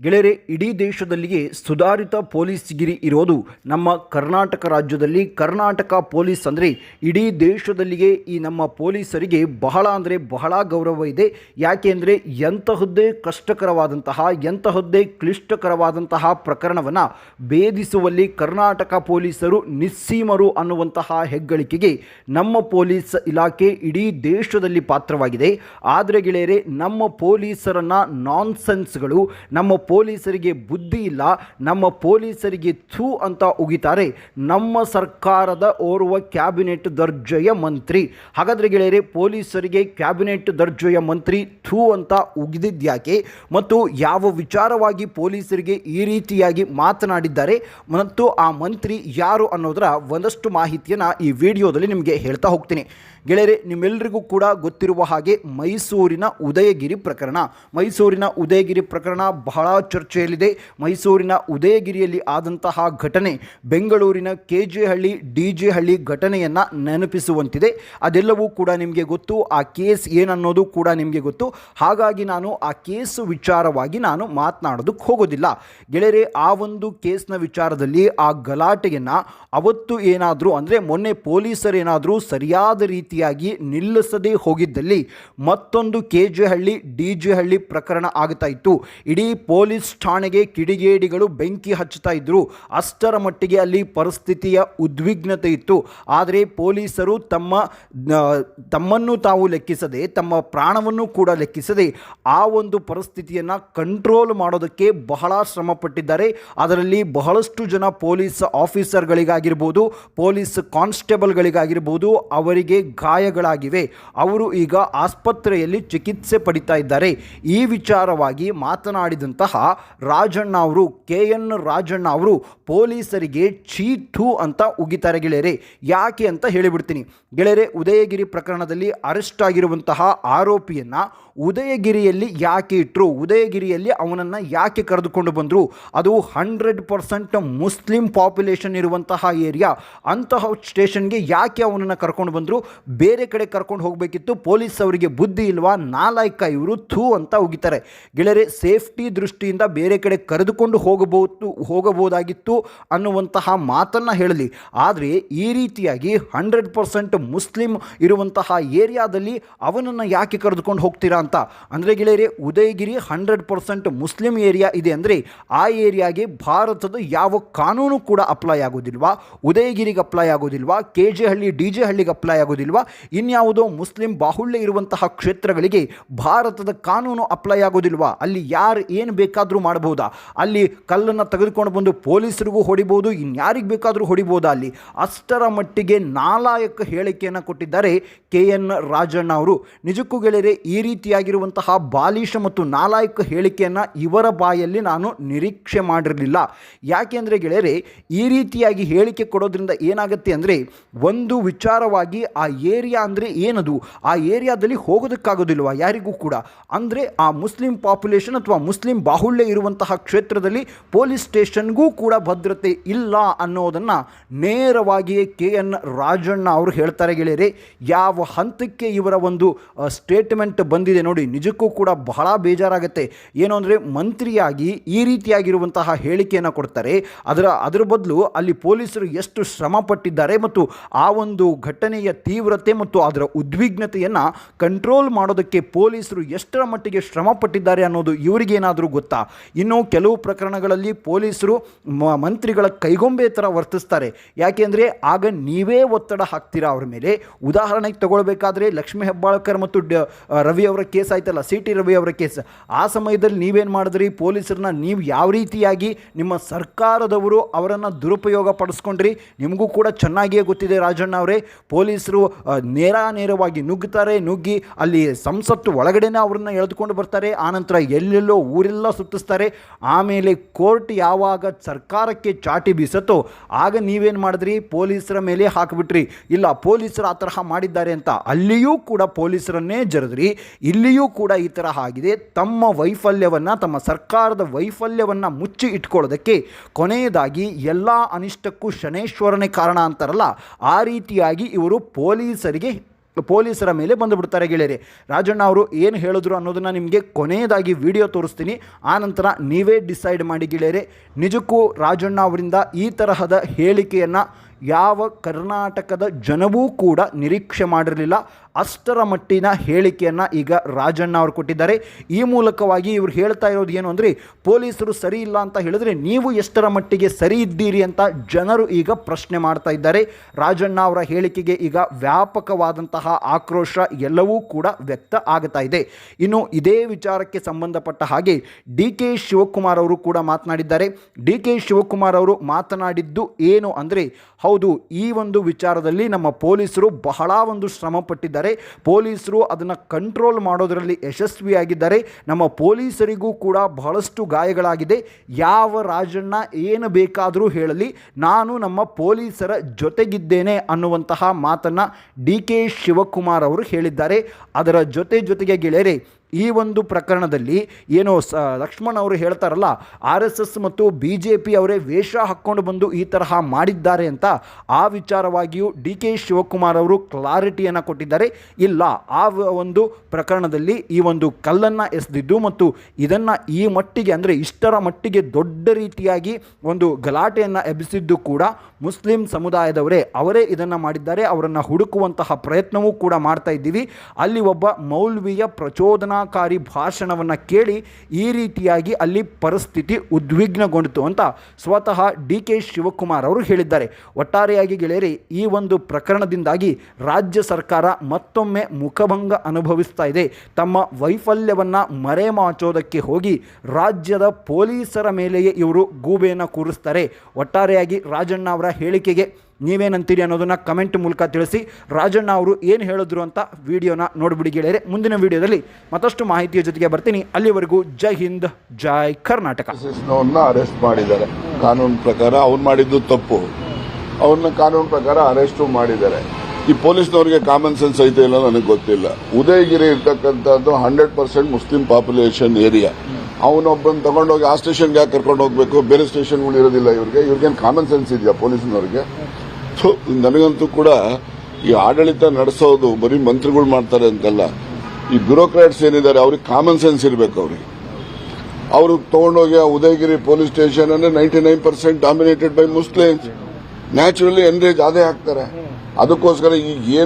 ಗೆಳೆಯರೆ, ಇಡೀ ದೇಶದಲ್ಲಿಯೇ ಸುಧಾರಿತ ಪೊಲೀಸ್ಗಿರಿ ಇರೋದು ನಮ್ಮ ಕರ್ನಾಟಕ ರಾಜ್ಯದಲ್ಲಿ. ಕರ್ನಾಟಕ ಪೊಲೀಸ್ ಅಂದರೆ ಇಡೀ ದೇಶದಲ್ಲಿಯೇ ಈ ನಮ್ಮ ಪೊಲೀಸರಿಗೆ ಬಹಳ ಅಂದರೆ ಬಹಳ ಗೌರವ ಇದೆ. ಯಾಕೆ ಅಂದರೆ ಎಂತಹದ್ದೇ ಕಷ್ಟಕರವಾದಂತಹ, ಎಂತಹದ್ದೇ ಕ್ಲಿಷ್ಟಕರವಾದಂತಹ ಪ್ರಕರಣವನ್ನು ಭೇದಿಸುವಲ್ಲಿ ಕರ್ನಾಟಕ ಪೊಲೀಸರು ನಿಸ್ಸೀಮರು ಅನ್ನುವಂತಹ ಹೆಗ್ಗಳಿಕೆಗೆ ನಮ್ಮ ಪೊಲೀಸ್ ಇಲಾಖೆ ಇಡೀ ದೇಶದಲ್ಲಿ ಪಾತ್ರವಾಗಿದೆ. ಆದರೆ ಗೆಳೆಯರೆ, ನಮ್ಮ ಪೊಲೀಸರನ್ನು ನಾನ್ಸೆನ್ಸ್ಗಳು ನಮ್ಮ ಪೊಲೀಸರಿಗೆ ಬುದ್ಧಿ ಇಲ್ಲ, ನಮ್ಮ ಪೊಲೀಸರಿಗೆ ಥೂ ಅಂತ ಉಗಿತಾರೆ. ನಮ್ಮ ಸರ್ಕಾರದ ಓರ್ವ ಕ್ಯಾಬಿನೆಟ್ ದರ್ಜೆಯ ಮಂತ್ರಿ. ಹಾಗಾದರೆ ಗೆಳೆಯರೆ, ಪೊಲೀಸರಿಗೆ ಕ್ಯಾಬಿನೆಟ್ ದರ್ಜೆಯ ಮಂತ್ರಿ ಥೂ ಅಂತ ಉಗಿದಿದ್ಯಾಕೆ ಮತ್ತು ಯಾವ ವಿಚಾರವಾಗಿ ಪೊಲೀಸರಿಗೆ ಈ ರೀತಿಯಾಗಿ ಮಾತನಾಡಿದ್ದಾರೆ? ಮತ್ತು ಆ ಮಂತ್ರಿ ಯಾರು ಅನ್ನೋದರ ಒಂದಷ್ಟು ಮಾಹಿತಿಯನ್ನು ಈ ವಿಡಿಯೋದಲ್ಲಿ ನಿಮಗೆ ಹೇಳ್ತಾ ಹೋಗ್ತೀನಿ. ಗೆಳೆಯರೆ ನಿಮ್ಮೆಲ್ಲರಿಗೂ ಕೂಡ ಗೊತ್ತಿರುವ ಹಾಗೆ ಮೈಸೂರಿನ ಉದಯಗಿರಿ ಪ್ರಕರಣ. ಮೈಸೂರಿನ ಉದಯಗಿರಿ ಪ್ರಕರಣ ಬಹಳ ಚರ್ಚೆಯಲ್ಲಿದೆ. ಮೈಸೂರಿನ ಉದಯಗಿರಿಯಲ್ಲಿ ಆದಂತಹ ಘಟನೆ ಬೆಂಗಳೂರಿನ K J Halli D J Halli ಘಟನೆಯನ್ನು ನೆನಪಿಸುವಂತಿದೆ. ಅದೆಲ್ಲವೂ ಕೂಡ ನಿಮಗೆ ಗೊತ್ತು. ಆ ಕೇಸ್ ಏನನ್ನೋದು ಕೂಡ ನಿಮಗೆ ಗೊತ್ತು. ಹಾಗಾಗಿ ನಾನು ಆ ಕೇಸು ವಿಚಾರವಾಗಿ ನಾನು ಮಾತನಾಡೋದಕ್ಕೆ ಹೋಗೋದಿಲ್ಲ. ಗೆಳೆಯರೆ, ಆ ಒಂದು ಕೇಸ್ನ ವಿಚಾರದಲ್ಲಿ ಆ ಗಲಾಟೆಯನ್ನು ಅವತ್ತು ಏನಾದರೂ ಅಂದರೆ ಮೊನ್ನೆ ಪೊಲೀಸರೇನಾದರೂ ಸರಿಯಾದ ರೀತಿಯಾಗಿ ನಿಲ್ಲಿಸದೇ ಹೋಗಿದ್ದಲ್ಲಿ ಮತ್ತೊಂದು K J Halli D J Halli ಪ್ರಕರಣ ಆಗ್ತಾ ಇತ್ತು. ಇಡೀ ಠಾಣೆಗೆ ಕಿಡಿಗೇಡಿಗಳು ಬೆಂಕಿ ಹಚ್ಚುತ್ತಾ ಇದ್ದರು ಅಷ್ಟರ ಮಟ್ಟಿಗೆ ಅಲ್ಲಿ ಪರಿಸ್ಥಿತಿಯ ಉದ್ವಿಗ್ನತೆ ಇತ್ತು. ಆದರೆ ಪೊಲೀಸರು ತಮ್ಮ ತಮ್ಮನ್ನು ತಾವು ಲೆಕ್ಕಿಸದೆ, ತಮ್ಮ ಪ್ರಾಣವನ್ನು ಕೂಡ ಲೆಕ್ಕಿಸದೆ ಆ ಒಂದು ಪರಿಸ್ಥಿತಿಯನ್ನು ಕಂಟ್ರೋಲ್ ಮಾಡೋದಕ್ಕೆ ಬಹಳ ಶ್ರಮಪಟ್ಟಿದ್ದಾರೆ. ಅದರಲ್ಲಿ ಬಹಳಷ್ಟು ಜನ ಪೊಲೀಸ್ ಆಫೀಸರ್ಗಳಿಗಾಗಿರ್ಬೋದು, ಪೊಲೀಸ್ ಕಾನ್ಸ್ಟೇಬಲ್ಗಳಿಗಾಗಿರ್ಬೋದು ಅವರಿಗೆ ಗಾಯಗಳಾಗಿವೆ. ಅವರು ಈಗ ಆಸ್ಪತ್ರೆಯಲ್ಲಿ ಚಿಕಿತ್ಸೆ ಪಡಿತಾ ಇದ್ದಾರೆ. ಈ ವಿಚಾರವಾಗಿ ಮಾತನಾಡಿದಂತಹ ರಾಜಣ್ಣ ಅವರು ಕೆ ಎನ್ ರಾಜಣ್ಣ ಅವರು ಪೊಲೀಸರಿಗೆ ಚೀಟು ಅಂತ ಉಗಿತಾರೆ ಗೆಳೆಯರೆ. ಯಾಕೆ ಅಂತ ಹೇಳಿಬಿಡ್ತೀನಿ. ಗೆಳೆಯರೆ, ಉದಯಗಿರಿ ಪ್ರಕರಣದಲ್ಲಿ ಅರೆಸ್ಟ್ ಆಗಿರುವಂತಹ ಆರೋಪಿಯನ್ನು ಉದಯಗಿರಿಯಲ್ಲಿ ಯಾಕೆ ಇಟ್ಟರು ಉದಯಗಿರಿಯಲ್ಲಿ ಅವನನ್ನು ಯಾಕೆ ಕರೆದುಕೊಂಡು ಬಂದರು? ಅದು ಹಂಡ್ರೆಡ್ ಪರ್ಸೆಂಟ್ ಮುಸ್ಲಿಂ ಪಾಪ್ಯುಲೇಷನ್ ಇರುವಂತಹ ಏರಿಯಾ. ಅಂತಹ ಸ್ಟೇಷನ್ಗೆ ಯಾಕೆ ಅವನನ್ನು ಕರ್ಕೊಂಡು ಬಂದರು? ಬೇರೆ ಕಡೆ ಕರ್ಕೊಂಡು ಹೋಗಬೇಕಿತ್ತು, ಪೊಲೀಸ್ ಅವರಿಗೆ ಬುದ್ಧಿ ಇಲ್ವಾ? ನಾಲಾಯ್ಕ ಇವರು ಥೂ ಅಂತ ಉಗಿತಾರೆ. ಗೆಳೆಯರೆ, ಸೇಫ್ಟಿ ದೃಷ್ಟಿಯಿಂದ ಬೇರೆ ಕಡೆ ಕರೆದುಕೊಂಡು ಹೋಗಬಹುದು, ಹೋಗಬಹುದಾಗಿತ್ತು ಅನ್ನುವಂತಹ ಮಾತನ್ನು ಹೇಳಲಿ. ಆದರೆ ಈ ರೀತಿಯಾಗಿ ಹಂಡ್ರೆಡ್ ಪರ್ಸೆಂಟ್ ಮುಸ್ಲಿಂ ಇರುವಂತಹ ಏರಿಯಾದಲ್ಲಿ ಅವನನ್ನು ಯಾಕೆ ಕರೆದುಕೊಂಡು ಹೋಗ್ತೀರಾ ಅಂತ? ಅಂದರೆ ಗೆಳೆಯರೆ, Udayagiri hundred percent Muslim area ಇದೆ ಅಂದರೆ ಆ ಏರಿಯಾಗೆ ಭಾರತದ ಯಾವ ಕಾನೂನು ಕೂಡ ಅಪ್ಲೈ ಆಗೋದಿಲ್ವಾ? ಉದಯಗಿರಿಗೆ apply ಆಗೋದಿಲ್ವಾ? K J Halli, D J ಹಳ್ಳಿಗೆ ಅಪ್ಲೈ ಆಗೋದಿಲ್ವಾ? ಇನ್ಯಾವುದೋ ಮುಸ್ಲಿಂ ಬಾಹುಳ್ಯ ಇರುವಂತಹ ಕ್ಷೇತ್ರಗಳಿಗೆ ಭಾರತದ ಕಾನೂನು ಅಪ್ಲೈ ಆಗೋದಿಲ್ವಾ? ಅಲ್ಲಿ ಯಾರು, ಏನು ಬೇಕಾದರೂ ಮಾಡ್ಬೋದಾ ಅಲ್ಲಿ ಕಲ್ಲನ್ನು ತೆಗೆದುಕೊಂಡು ಬಂದು ಪೊಲೀಸರಿಗೂ ಹೊಡಿಬೋದು, ಇನ್ಯಾರಿಗೆ ಬೇಕಾದರೂ ಹೊಡಿಬೋದಾ ಅಲ್ಲಿ? ಅಷ್ಟರ ಮಟ್ಟಿಗೆ ನಾಲಾಯಕ ಹೇಳಿಕೆಯನ್ನು ಕೊಟ್ಟಿದ್ದಾರೆ ಕೆ ಎನ್ ರಾಜಣ್ಣ ಅವರು. ನಿಜಕ್ಕೂ ಗೆಳೆಯರೆ, ಈ ರೀತಿಯಾಗಿರುವಂತಹ ಬಾಲಿಷ ಮತ್ತು ನಾಲಾಯಕ ಹೇಳಿಕೆಯನ್ನು ಇವರ ಬಾಯಲ್ಲಿ ನಾನು ನಿರೀಕ್ಷೆ ಮಾಡಿರಲಿಲ್ಲ. ಯಾಕೆಂದರೆ ಗೆಳೆಯರೆ, ಈ ರೀತಿಯಾಗಿ ಹೇಳಿಕೆ ಕೊಡೋದ್ರಿಂದ ಏನಾಗುತ್ತೆ ಅಂದರೆ, ಒಂದು ವಿಚಾರವಾಗಿ ಆ ಏರಿಯಾ ಅಂದರೆ ಏನದು? ಆ ಏರಿಯಾದಲ್ಲಿ ಹೋಗೋದಕ್ಕಾಗೋದಿಲ್ವ ಯಾರಿಗೂ ಕೂಡ? ಅಂದರೆ ಆ ಮುಸ್ಲಿಂ ಪಾಪ್ಯುಲೇಷನ್ ಅಥವಾ ಮುಸ್ಲಿಂ ಬಾಹುಳ್ಯ ಇರುವಂತಹ ಕ್ಷೇತ್ರದಲ್ಲಿ ಪೊಲೀಸ್ ಸ್ಟೇಷನ್ಗೂ ಕೂಡ ಭದ್ರತೆ ಇಲ್ಲ ಅನ್ನೋದನ್ನು ನೇರವಾಗಿಯೇ ಕೆ ಎನ್ ರಾಜಣ್ಣ ಅವರು ಹೇಳ್ತಾರೆ ಗೆಳೆಯರೆ. ಯಾವ ಹಂತಕ್ಕೆ ಇವರ ಒಂದು ಸ್ಟೇಟ್ಮೆಂಟ್ ಬಂದಿದೆ ನೋಡಿ, ನಿಜಕ್ಕೂ ಕೂಡ ಬಹಳ ಬೇಜಾರಾಗುತ್ತೆ. ಏನು ಅಂದರೆ ಮಂತ್ರಿಯಾಗಿ ಈ ರೀತಿಯಾಗಿರುವಂತಹ ಹೇಳಿಕೆಯನ್ನು ಕೊಡ್ತಾರೆ. ಅದರ ಅದರ ಬದಲು ಅಲ್ಲಿ ಪೊಲೀಸರು ಎಷ್ಟು ಶ್ರಮ ಪಟ್ಟಿದ್ದಾರೆ ಮತ್ತು ಆ ಒಂದು ಘಟನೆಯ ತೀವ್ರತೆ ಮತ್ತು ಅದರ ಉದ್ವಿಗ್ನತೆಯನ್ನು ಕಂಟ್ರೋಲ್ ಮಾಡೋದಕ್ಕೆ ಪೊಲೀಸರು ಎಷ್ಟರ ಮಟ್ಟಿಗೆ ಶ್ರಮ ಪಟ್ಟಿದ್ದಾರೆ ಅನ್ನೋದು ಇವರಿಗೇನಾದರೂ ಗೊತ್ತಾ? ಇನ್ನು ಕೆಲವು ಪ್ರಕರಣಗಳಲ್ಲಿ ಪೊಲೀಸರು ಮಂತ್ರಿಗಳ ಕೈಗೊಂಬೆ ಥರ ವರ್ತಿಸ್ತಾರೆ. ಯಾಕೆಂದರೆ ಆಗ ನೀವೇ ಒತ್ತಡ ಹಾಕ್ತೀರಾ ಅವ್ರ ಮೇಲೆ. ಉದಾಹರಣೆಗೆ ತಗೊಳ್ಬೇಕಾದ್ರೆ ಲಕ್ಷ್ಮೀ ಹೆಬ್ಬಾಳ್ಕರ್ ಮತ್ತು ರವಿ ಅವರ ಕೇಸ್ ಆಯ್ತಲ್ಲ, ಸಿ ಟಿ ರವಿ ಅವರ ಕೇಸ್. ಆ ಸಮಯದಲ್ಲಿ ನೀವೇನು ಮಾಡಿದ್ರಿ? ಪೊಲೀಸರನ್ನ ನೀವು ಯಾವ ರೀತಿಯಾಗಿ ನಿಮ್ಮ ಸರ್ಕಾರದವರು ಅವರನ್ನು ದುರುಪಯೋಗ ಪಡಿಸ್ಕೊಂಡ್ರಿ? ನಿಮಗೂ ಕೂಡ ಚೆನ್ನಾಗಿಯೇ ಗೊತ್ತಿದೆ ರಾಜಣ್ಣ ಅವರೇ. ಪೊಲೀಸರು ನೇರ ನೇರವಾಗಿ ನುಗ್ಗುತ್ತಾರೆ ನುಗ್ಗಿ ಅಲ್ಲಿ ಸಂಸತ್ತು ಒಳಗಡೆನೇ ಅವ್ರನ್ನ ಎಳೆದುಕೊಂಡು ಬರ್ತಾರೆ. ಆನಂತರ ಎಲ್ಲೆಲ್ಲೋ ಊರೆಲ್ಲ ಸುತ್ತಿಸ್ತಾರೆ. ಆಮೇಲೆ ಕೋರ್ಟ್ ಯಾವಾಗ ಸರ್ಕಾರಕ್ಕೆ ಚಾಟಿ ಬೀಸತ್ತೋ ಆಗ ನೀವೇನು ಮಾಡಿದ್ರಿ? ಪೊಲೀಸರ ಮೇಲೆ ಹಾಕಿಬಿಟ್ರಿ. ಇಲ್ಲ, ಪೊಲೀಸರು ಆ ತರಹ ಮಾಡಿದ್ದಾರೆ ಅಂತ ಅಲ್ಲಿಯೂ ಕೂಡ ಪೊಲೀಸರನ್ನೇ ಜರದ್ರಿ. ಇಲ್ಲಿಯೂ ಕೂಡ ಈ ತರಹ ಆಗಿದೆ. ತಮ್ಮ ವೈಫಲ್ಯವನ್ನು, ತಮ್ಮ ಸರ್ಕಾರದ ವೈಫಲ್ಯವನ್ನು ಮುಚ್ಚಿ ಇಟ್ಕೊಳ್ಳೋದಕ್ಕೆ ಕೊನೆಯದಾಗಿ ಎಲ್ಲ ಅನಿಷ್ಟಕ್ಕೂ ಶನೇಶ್ವರನೇ ಕಾರಣ ಅಂತಾರಲ್ಲ, ಆ ರೀತಿಯಾಗಿ ಇವರು ಪೊಲೀಸರಿಗೆ ಪೊಲೀಸರ ಮೇಲೆ ಬಂದುಬಿಡ್ತಾರೆ ಗೆಳೆಯರಿ. ರಾಜಣ್ಣ ಅವರು ಏನು ಹೇಳಿದ್ರು ಅನ್ನೋದನ್ನು ನಿಮಗೆ ಕೊನೆಯದಾಗಿ ವಿಡಿಯೋ ತೋರಿಸ್ತೀನಿ. ಆನಂತರ ನೀವೇ ಡಿಸೈಡ್ ಮಾಡಿ ಗೆಳೆಯರೆ. ನಿಜಕ್ಕೂ ರಾಜಣ್ಣ ಅವರಿಂದ ಈ ತರಹದ ಹೇಳಿಕೆಯನ್ನು ಯಾವ ಕರ್ನಾಟಕದ ಜನವೂ ಕೂಡ ನಿರೀಕ್ಷೆ ಮಾಡಿರಲಿಲ್ಲ. ಅಷ್ಟರ ಮಟ್ಟಿನ ಹೇಳಿಕೆಯನ್ನು ಈಗ ರಾಜಣ್ಣ ಅವರು ಕೊಟ್ಟಿದ್ದಾರೆ. ಈ ಮೂಲಕವಾಗಿ ಇವರು ಹೇಳ್ತಾ ಇರೋದು ಏನು ಅಂದರೆ, ಪೊಲೀಸರು ಸರಿ ಇಲ್ಲ ಅಂತ ಹೇಳಿದ್ರೆ ನೀವು ಎಷ್ಟರ ಮಟ್ಟಿಗೆ ಸರಿ ಇದ್ದೀರಿ ಅಂತ ಜನರು ಈಗ ಪ್ರಶ್ನೆ ಮಾಡ್ತಾ ಇದ್ದಾರೆ. ರಾಜಣ್ಣ ಅವರ ಹೇಳಿಕೆಗೆ ಈಗ ವ್ಯಾಪಕವಾದಂತಹ ಆಕ್ರೋಶ ಎಲ್ಲವೂ ಕೂಡ ವ್ಯಕ್ತ ಆಗ್ತಾ ಇದೆ. ಇನ್ನು ಇದೇ ವಿಚಾರಕ್ಕೆ ಸಂಬಂಧಪಟ್ಟ ಹಾಗೆ ಡಿ ಕೆ ಶಿವಕುಮಾರ್ ಅವರು ಕೂಡ ಮಾತನಾಡಿದ್ದಾರೆ. ಡಿ ಕೆ ಶಿವಕುಮಾರ್ ಅವರು ಮಾತನಾಡಿದ್ದು ಏನು ಅಂದರೆ, ಹೌದು, ಈ ಒಂದು ವಿಚಾರದಲ್ಲಿ ನಮ್ಮ ಪೊಲೀಸರು ಬಹಳ ಒಂದು ಶ್ರಮ ಪಟ್ಟಿದ್ದಾರೆ ಪೊಲೀಸರು ಅದನ್ನು ಕಂಟ್ರೋಲ್ ಮಾಡೋದರಲ್ಲಿ ಯಶಸ್ವಿಯಾಗಿದ್ದಾರೆ. ನಮ್ಮ ಪೊಲೀಸರಿಗೂ ಕೂಡ ಬಹಳಷ್ಟು ಗಾಯಗಳಾಗಿದೆ. ಯಾವ ರಾಜಣ್ಣ ಏನು ಬೇಕಾದರೂ ಹೇಳಲಿ. ನಾನು ನಮ್ಮ ಪೊಲೀಸರ ಜೊತೆಗಿದ್ದೇನೆ ಅನ್ನುವಂತಹ ಮಾತನ್ನು ಡಿ ಕೆ ಶಿವಕುಮಾರ್ ಅವರು ಹೇಳಿದ್ದಾರೆ. ಅದರ ಜೊತೆ ಜೊತೆಗೆ ಗೆಳೆಯರೆ ಈ ಒಂದು ಪ್ರಕರಣದಲ್ಲಿ ಏನು ಸ, ಲಕ್ಷ್ಮಣ್ ಅವರು ಹೇಳ್ತಾರಲ್ಲ, ಆರ್ ಎಸ್ ಮತ್ತು ಬಿ ಜೆ ಪಿ ಅವರೇ ವೇಷ ಹಾಕ್ಕೊಂಡು ಬಂದು ಈ ತರಹ ಮಾಡಿದ್ದಾರೆ ಅಂತ ಆ ವಿಚಾರವಾಗಿಯೂ ಡಿ ಕೆ ಶಿವಕುಮಾರ್ ಅವರು ಕ್ಲಾರಿಟಿಯನ್ನು ಕೊಟ್ಟಿದ್ದಾರೆ. ಇಲ್ಲ, ಆ ಒಂದು ಪ್ರಕರಣದಲ್ಲಿ ಈ ಒಂದು ಕಲ್ಲನ್ನು ಎಸೆದಿದ್ದು ಮತ್ತು ಇದನ್ನು ಈ ಮಟ್ಟಿಗೆ ಅಂದರೆ ಇಷ್ಟರ ಮಟ್ಟಿಗೆ ದೊಡ್ಡ ರೀತಿಯಾಗಿ ಒಂದು ಗಲಾಟೆಯನ್ನು ಎಬ್ಬಿಸಿದ್ದು ಕೂಡ ಮುಸ್ಲಿಂ ಸಮುದಾಯದವರೇ. ಅವರೇ ಇದನ್ನು ಮಾಡಿದ್ದಾರೆ, ಅವರನ್ನು ಹುಡುಕುವಂತಹ ಪ್ರಯತ್ನವೂ ಕೂಡ ಮಾಡ್ತಾ ಇದ್ದೀವಿ. ಅಲ್ಲಿ ಒಬ್ಬ ಮೌಲ್ವಿಯ ಪ್ರಚೋದನಾಕಾರಿ ಭಾಷಣವನ್ನು ಕೇಳಿ ಈ ರೀತಿಯಾಗಿ ಅಲ್ಲಿ ಪರಿಸ್ಥಿತಿ ಉದ್ವಿಗ್ನಗೊಂಡಿತು ಅಂತ ಸ್ವತಃ ಡಿ ಕೆ ಶಿವಕುಮಾರ್ ಅವರು ಹೇಳಿದ್ದಾರೆ. ಒಟ್ಟಾರೆಯಾಗಿ ಗೆಳೆಯರಿ, ಈ ಒಂದು ಪ್ರಕರಣದಿಂದಾಗಿ ರಾಜ್ಯ ಸರ್ಕಾರ ಮತ್ತೊಮ್ಮೆ ಮುಖಭಂಗ ಅನುಭವಿಸ್ತಾ ಇದೆ. ತಮ್ಮ ವೈಫಲ್ಯವನ್ನು ಮರೆಮಾಚೋದಕ್ಕೆ ಹೋಗಿ ರಾಜ್ಯದ ಪೊಲೀಸರ ಮೇಲೆಯೇ ಇವರು ಗೂಬೆಯನ್ನು ಕೂರಿಸ್ತಾರೆ. ಒಟ್ಟಾರೆಯಾಗಿ ರಾಜಣ್ಣ ಅವರ ಹೇಳಿಕೆಗೆ ನೀವೇನಂತೀರಿ ಅನ್ನೋದನ್ನು ಕಮೆಂಟ್ ಮೂಲಕ ತಿಳಿಸಿ. ರಾಜಣ್ಣ ಅವರು ಏನು ಹೇಳಿದ್ರು ಅಂತ ವಿಡಿಯೋನ ನೋಡ್ಬಿಡಿ ಗೆಳೆಯರೆ. ಮುಂದಿನ ವಿಡಿಯೋದಲ್ಲಿ ಮತ್ತಷ್ಟು ಮಾಹಿತಿಯ ಜೊತೆಗೆ ಬರ್ತೀನಿ. ಅಲ್ಲಿವರೆಗೂ ಜೈ ಹಿಂದ್, ಜೈ ಕರ್ನಾಟಕ. ಅರೆಸ್ಟ್ ಮಾಡಿದ್ದಾರೆ. ಕಾನೂನು ಪ್ರಕಾರ ಅವ್ರು ಮಾಡಿದ್ದು ತಪ್ಪು. ಅವ್ರನ್ನ ಕಾನೂನು ಪ್ರಕಾರ ಅರೆಸ್ಟು ಮಾಡಿದ್ದಾರೆ. ಈ ಪೊಲೀಸ್ನವ್ರಿಗೆ ಕಾಮನ್ ಸೆನ್ಸ್ ಐತೆ ಇಲ್ಲ ನನಗೆ ಗೊತ್ತಿಲ್ಲ. ಉದಯಗಿರಿ ಇರ್ತಕ್ಕಂಥದ್ದು hundred percent Muslim population area ಅವನೊಬ್ಬನ ತಗೊಂಡೋಗಿ ಆ ಸ್ಟೇಷನ್ಗೆ ಯಾಕೆ ಕರ್ಕೊಂಡು ಹೋಗ್ಬೇಕು ಬೇರೆ ಸ್ಟೇಷನ್ಗಳು ಇರೋದಿಲ್ಲ ಇವ್ರಿಗೆ. ಇವ್ರಿಗೇನು ಕಾಮನ್ ಸೆನ್ಸ್ ಇದೆಯಾ ಪೊಲೀಸ್ನವ್ರಿಗೆ? ಥು, ನನಗಂತೂ ಕೂಡ ಈ ಆಡಳಿತ ನಡೆಸೋದು ಬರೀ ಮಂತ್ರಿಗಳು ಮಾಡ್ತಾರೆ ಅಂತಲ್ಲ. ಈ ಬ್ಯೂರೋಕ್ರಾಟ್ಸ್ ಏನಿದ್ದಾರೆ ಅವ್ರಿಗೆ ಕಾಮನ್ ಸೆನ್ಸ್ ಇರಬೇಕು ಅವ್ರಿಗೆ. ಅವರು ತಗೊಂಡೋಗಿ ಆ ಉದಯಗಿರಿ ಪೊಲೀಸ್ ಸ್ಟೇಷನ್ ಅಂದ್ರೆ ninety nine percent dominated by Muslims naturally enrage ಅದೇ ಆಗ್ತಾರೆ ಅದಕ್ಕೋಸ್ಕರ ಈಗ ಏನು